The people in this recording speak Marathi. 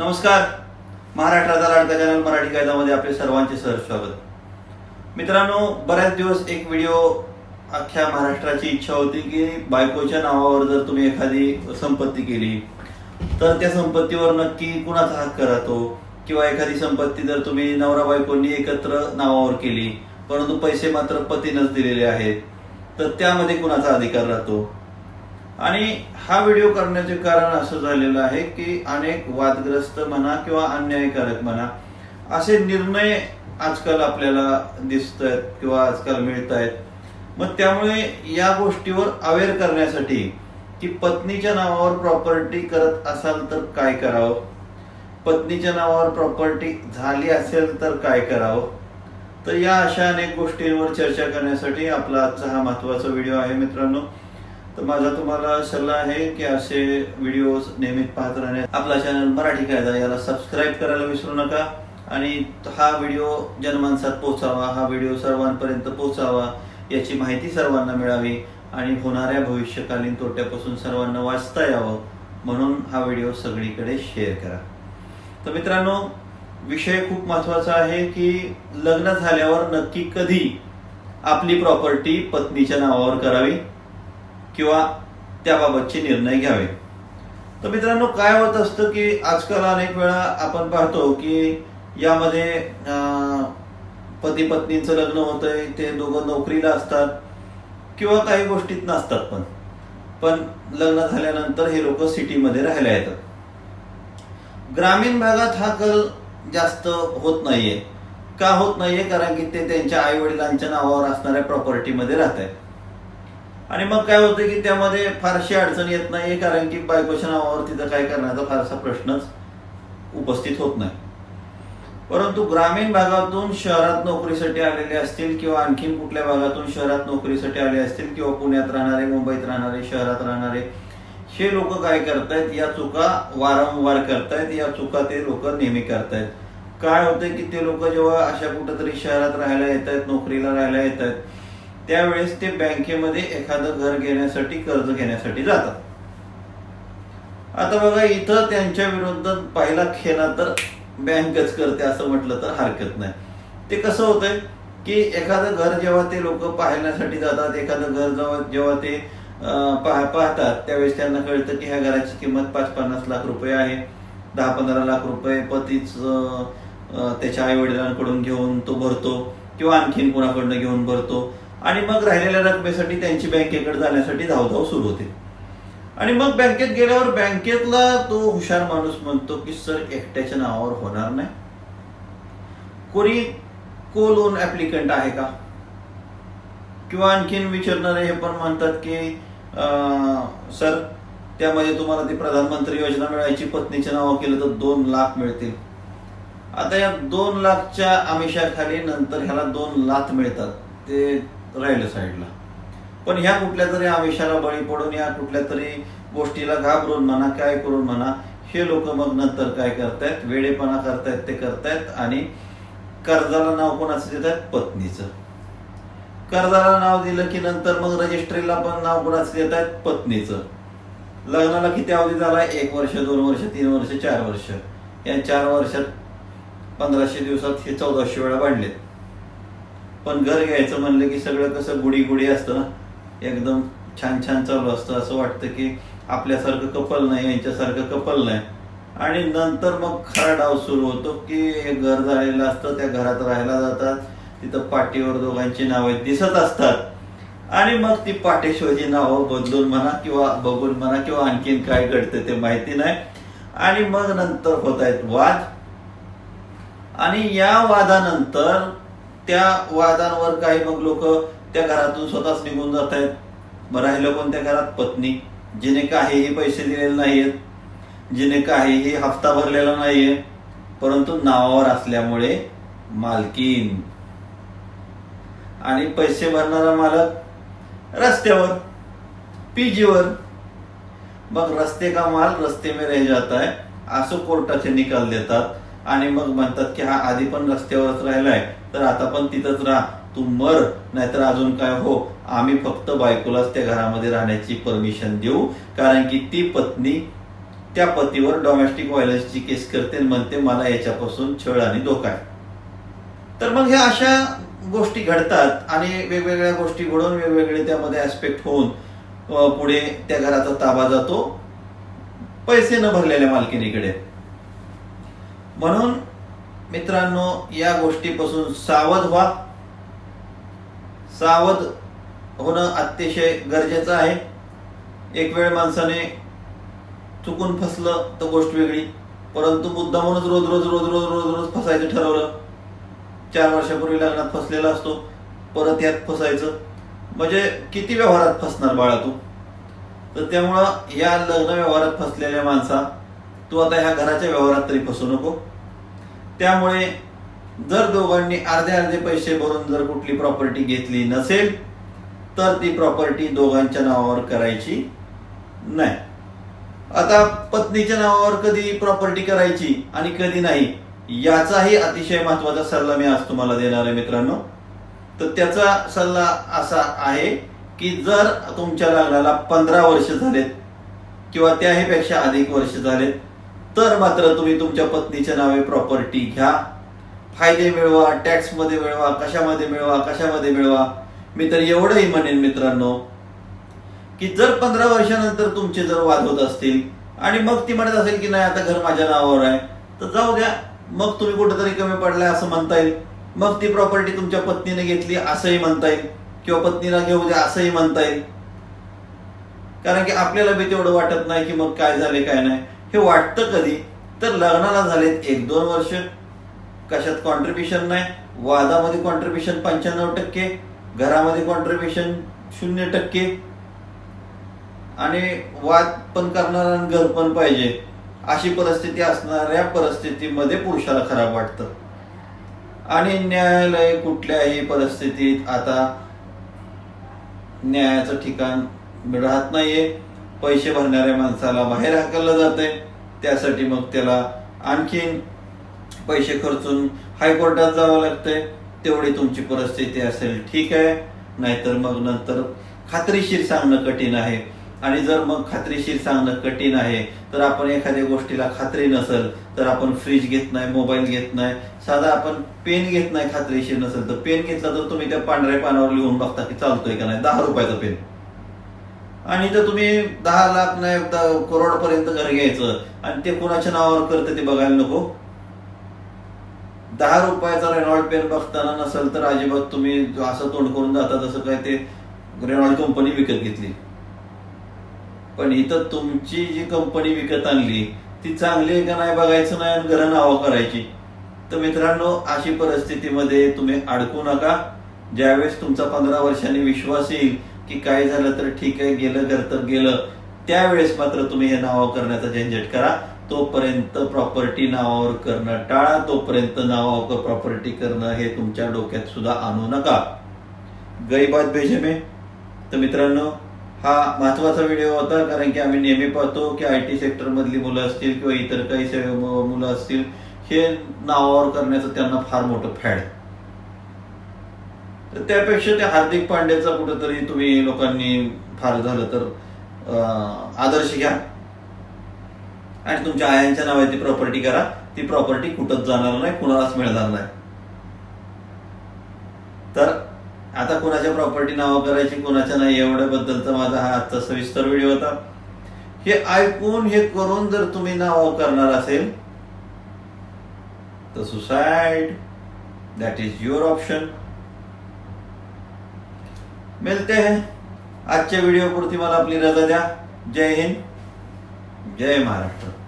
नमस्कार. महाराष्ट्राचा लाडका चॅनल मराठी कायद्यामध्ये आपले सर्वांचे सहर्ष स्वागत. मित्रांनो बऱ्याच दिवस एक व्हिडिओ अख्ख्या महाराष्ट्राची इच्छा होती की बायकोच्या नावावर जर तुम्ही एखादी संपत्ती केली तर त्या संपत्तीवर नक्की कुणाचा हक्क राहतो? किंवा एखादी संपत्ती जर तुम्ही नवरा बायकोंनी एकत्र नावावर केली परंतु पैसे मात्र पतीनच दिलेले आहेत तर त्यामध्ये कुणाचा अधिकार राहतो? आणि हा व्हिडिओ करण्याचे कारण असं झालेलं आहे की अनेक वादग्रस्त म्हणा किंवा अन्यायकारक म्हणा असे निर्णय आजकाल आपल्याला दिसत आहेत किंवा आजकाल मिळत आहेत मग त्यामुळे या गोष्टीवर अवेअर करण्यासाठी की पत्नीच्या नावावर प्रॉपर्टी करत असाल तर काय करावं? पत्नीच्या नावावर प्रॉपर्टी झाली असेल तर काय करावं? तर या अशा अनेक गोष्टींवर चर्चा करण्यासाठी आपला आजचा हा महत्त्वाचा व्हिडिओ आहे मित्रांनो. तर माझा तुम्हाला सल्ला आहे की असे व्हिडिओ नेहमी पाहत राहणे आपला चॅनल मराठी कायदा याला सबस्क्राईब करायला विसरू नका. आणि हा व्हिडिओ जनमानसात पोहोचावा हा व्हिडिओ सर्वांपर्यंत पोहोचावा याची माहिती सर्वांना मिळावी आणि होणाऱ्या भविष्यकालीन तोट्यापासून सर्वांना वाचता यावं. म्हणून हा व्हिडिओ सगळीकडे शेअर करा. तर मित्रांनो विषय खूप महत्त्वाचा आहे की लग्न झाल्यावर नक्की कधी आपली प्रॉपर्टी पत्नीच्या नावावर करावी? किंवा त्याबाबतचे निर्णय घ्यावे. तर मित्रांनो काय होत असतं की आजकाल अनेक वेळा आपण पाहतो की यामध्ये पती पत्नीचं लग्न होतंय ते दोघं नोकरीला असतात किंवा काही गोष्टीत नसतात पण. पण लग्न झाल्यानंतर हे लोक सिटीमध्ये राहायला येतात. ग्रामीण भागात हा कल जास्त होत नाहीये. का होत नाहीये? कारण की ते त्यांच्या आई वडिलांच्या नावावर असणाऱ्या प्रॉपर्टीमध्ये राहत आहेत आणि मग काय होतं की त्यामध्ये फारशी अडचण येत नाही कारण की बायकोच्या नावावर तिथं काय करण्याचा फारसा प्रश्नच उपस्थित होत नाही. परंतु ग्रामीण भागातून शहरात नोकरीसाठी आलेले असतील किंवा आणखीन कुठल्या भागातून शहरात नोकरीसाठी आले असतील किंवा पुण्यात राहणारे मुंबईत राहणारे शहरात राहणारे हे लोक काय करतायत? या चुका वारंवार करतायत. या चुका ते लोक नेहमी करतायत. काय होतंय की ते लोक जेव्हा अशा कुठेतरी शहरात राहायला येत आहेत नोकरीला राहायला येत आहेत त्यावेळेस ते बँकेमध्ये एखादं घर घेण्यासाठी कर्ज घेण्यासाठी जातात. आता बघा इथं त्यांच्या विरुद्ध पहिला खेळा तर बँकच करते असं म्हटलं तर हरकत नाही. ते कसं होतंय की एखादं घर जेव्हा ते लोक पाहण्यासाठी जातात एखादं घर जेव्हा ते पाहतात त्यावेळेस त्यांना कळतं की ह्या घराची किंमत पाच पन्नास लाख रुपये आहे. दहा पंधरा लाख रुपये पतीच त्याच्या आई वडिलांकडून घेऊन तो भरतो किंवा आणखीन कोणाकडनं घेऊन भरतो. आणि मग राहिलेल्या रकमेसाठी त्यांची बँकेकडे जाण्यासाठी धावधाव सुरू होते. आणि मग बँकेत गेल्यावर बँकेतला तो हुशार माणूस म्हणतो की सर एकट्याच्या नावावर होणार नाही. कोणी को लोन ऍप्लिकंट आहे का? किंवा आणखीन विचारणारे हे पण म्हणतात की सर त्यामध्ये तुम्हाला ती प्रधानमंत्री योजना मिळायची पत्नीच्या नावावर केलं तर दोन लाख मिळतील. आता या दोन लाखच्या आमिषाखाली नंतर ह्याला दोन लाख मिळतात. ते राहिलं साईडला. पण ह्या कुठल्या तरी आवेशाला बळी पडून या कुठल्या तरी गोष्टीला घाबरून म्हणा काय करून म्हणा हे लोक मग नंतर काय करतायत? वेळेपणा करतायत ते करतायत आणि कर्जाला नाव कोणाचं देत आहेत पत्नीचं. कर्जाला नाव दिलं की नंतर मग रजिस्ट्रीला पण नाव कोणाचं देत आहेत पत्नीचं. लग्नाला किती अवधी झाला? एक वर्ष दोन वर्ष तीन वर्ष चार वर्ष. या चार वर्षात पंधराशे दिवसात हे चौदाशे वेळा बांधलेत पण घर घ्यायचं म्हणलं की सगळं कसं गुढी गुढी असतं ना. एकदम छान छान चालू असतं. असं वाटतं की आपल्यासारखं कपल नाही यांच्यासारखं कपल नाही. आणि नंतर मग खरा डाव सुरू होतो की हे घर झालेलं असतं त्या घरात राहायला जातात. तिथं पाठीवर दोघांची नावे दिसत असतात. आणि मग ती पाठेश्वरची नावं बदलून म्हणा किंवा बघून म्हणा किंवा आणखीन काय घडतं ते माहिती नाही. आणि मग नंतर होत आहेत वाद. आणि या वादानंतर त्या वादांवर काही मग लोक त्या घरातून स्वतःच निघून जात आहेत राहिलं पण त्या घरात? पत्नी. जिने काहीही पैसे दिलेले नाहीयेत. जिने काहीही हप्ता भरलेला नाहीये. परंतु नावावर असल्यामुळे मालकीन. आणि पैसे भरणारा मालक रस्त्यावर पीजीवर. मग रस्ते का माल? रस्ते में रह जाता है. असं कोर्टाचे निकाल देतात. आणि मग म्हणतात की हा आधी पण रस्त्यावरच राहिलाय. तर आता पण तिथंच राहा. तू मर नाहीतर अजून काय हो? आम्ही फक्त बायकोलाच त्या घरामध्ये राहण्याची परमिशन देऊ. कारण की ती पत्नी त्या पतीवर डोमेस्टिक व्हायलन्सची केस करते म्हणते मला याच्यापासून छळ आणि धोका आहे. तर मग ह्या अशा गोष्टी घडतात आणि वेगवेगळ्या गोष्टी घडून वेगवेगळे त्यामध्ये ऍस्पेक्ट होऊन पुढे त्या घराचा ताबा जातो. पैसे न भरलेल्या मालकिनीकडे. म्हणून मित्रांनो या गोष्टीपासून सावध व्हा. सावध होणं अतिशय गरजेचं आहे. एक वेळ माणसाने चुकून फसलं तर गोष्ट वेगळी. परंतु मुद्दामूनच रोज रोज रोज रोज रोज रोज फसायचं ठरवलं. चार वर्षापूर्वी लग्नात फसलेला असतो परत यात फसायचं. म्हणजे किती व्यवहारात फसणार बाळा तू? तर त्यामुळं या लग्न व्यवहारात फसलेल्या माणसा तू आता ह्या घराच्या व्यवहारात तरी फसू नको. त्यामुळे जर दोघांनी अर्धे अर्धे पैसे भरून जर कुठली प्रॉपर्टी घेतली नसेल तर ती प्रॉपर्टी दोघांच्या नावावर करायची नाही. आता पत्नीच्या नावावर कधी प्रॉपर्टी करायची आणि कधी नाही याचाही अतिशय महत्त्वाचा सल्ला मी आज तुम्हाला देणार आहे मित्रांनो. तर त्याचा सल्ला असा आहे की जर तुमच्या लग्नाला पंधरा वर्ष झालेत किंवा त्याही पेक्षा अधिक वर्ष झालेत तर मात्र तुम्ही तुमच्या पत्नीच्या नावे प्रॉपर्टी घ्या. फायदे मिळवा टॅक्समध्ये मिळवा कशामध्ये मिळवा कशामध्ये मिळवा. मी तर एवढंही म्हणेन मित्रांनो की जर पंधरा वर्षानंतर तुमचे जर वाद होत असतील आणि मग ती म्हणत असेल की नाही आता घर माझ्या नावावर आहे तर जाऊ द्या. मग तुम्ही कुठेतरी कमी पडलाय असं म्हणता येईल. मग ती प्रॉपर्टी तुमच्या पत्नीने घेतली असंही म्हणता येईल. किंवा पत्नीला घेऊ द्या असंही म्हणता येईल. कारण की आपल्याला बी तेवढं वाटत नाही की मग काय झाले काय नाही. हे वाटतं कधी? तर लग्नाला झालेत एक दोन वर्ष. कशात कॉन्ट्रीब्युशन नाही? वादामध्ये कॉन्ट्रीब्युशन पंच्याण्णव टक्के. घरामध्ये कॉन्ट्रीब्युशन शून्य टक्के. आणि वाद पण करणारा घर पण पाहिजे. अशी परिस्थिती असणाऱ्या परिस्थितीमध्ये पुरुषाला खराब वाटतं. आणि न्यायालय कुठल्याही परिस्थितीत आता न्यायाचं ठिकाण राहत नाहीये. पैसे भरणाऱ्या माणसाला बाहेर हाकललं जाते त्यासाठी मग त्याला आणखीन पैसे खर्चून हायकोर्टात जावं लागतंय. तेवढी तुमची परिस्थिती असेल ठीक आहे. नाहीतर मग नंतर खात्रीशीर सांगणं कठीण आहे. आणि जर मग खात्रीशीर सांगणं कठीण आहे तर आपण एखाद्या गोष्टीला खात्री नसेल तर आपण फ्रीज घेत नाही मोबाईल घेत नाही. साधा आपण पेन घेत नाही खात्रीशीर नसेल तर पेन घेतला तर तुम्ही त्या पांढऱ्या पानावर लिहून बघता की चालतोय का नाही. दहा रुपयाचा पेन. आणि तर तुम्ही दहा लाख नाही करोड पर्यंत घर घ्यायचं. आणि ते कोणाच्या नावावर करतं ते बघायला नको. दहा रुपयाचा रेनॉल्ड पेन बघताना नसेल तर अजिबात तुम्ही असं तोंड करून जाता तसं काय ते रेनॉल्ड कंपनी विकत घेतली. पण इथं तुमची जी कंपनी विकत आणली ती चांगली आहे का नाही बघायचं नाही आणि घरं नावं करायची? तर मित्रांनो अशी परिस्थितीमध्ये तुम्ही अडकू नका. ज्यावेळेस तुमचा पंधरा वर्षांनी विश्वास येईल की काय झालं तर ठीक आहे गेलं घर तर गेलं. त्यावेळेस मात्र तुम्ही हे नाव करण्याचा झंझट करा. तोपर्यंत प्रॉपर्टी नावावर करणं टाळा. तोपर्यंत नावावर प्रॉपर्टी करणं हे तुमच्या डोक्यात सुद्धा आणू नका. गैबात बेजमे भेजे तर मित्रांनो हा महत्त्वाचा व्हिडिओ होता कारण की आम्ही नेहमी पाहतो की आय टी सेक्टर मधली मुलं असतील किंवा इतर काही मुलं असतील हे नावावर करण्याचं त्यांना फार मोठं फॅड. तर त्यापेक्षा त्या हार्दिक पांड्याचा कुठेतरी तुम्ही लोकांनी फार झालं तर आदर्श घ्या. आणि तुमच्या आयांच्या नावाची प्रॉपर्टी करा. ती प्रॉपर्टी कुठंच जाणार नाही कुणालाच मिळणार नाही. तर आता कोणाच्या प्रॉपर्टी नाव करायची कोणाच्या नाही एवढ्याबद्दलचा माझा हा आजचा सविस्तर व्हिडिओ होता. हे ऐकून हे करून जर तुम्ही नाव करणार असेल तर suicide that is your option मिळते हैं। आजच्या व्हिडिओपुरती मला आपली रजा द्या। जय हिंद। जय महाराष्ट्र।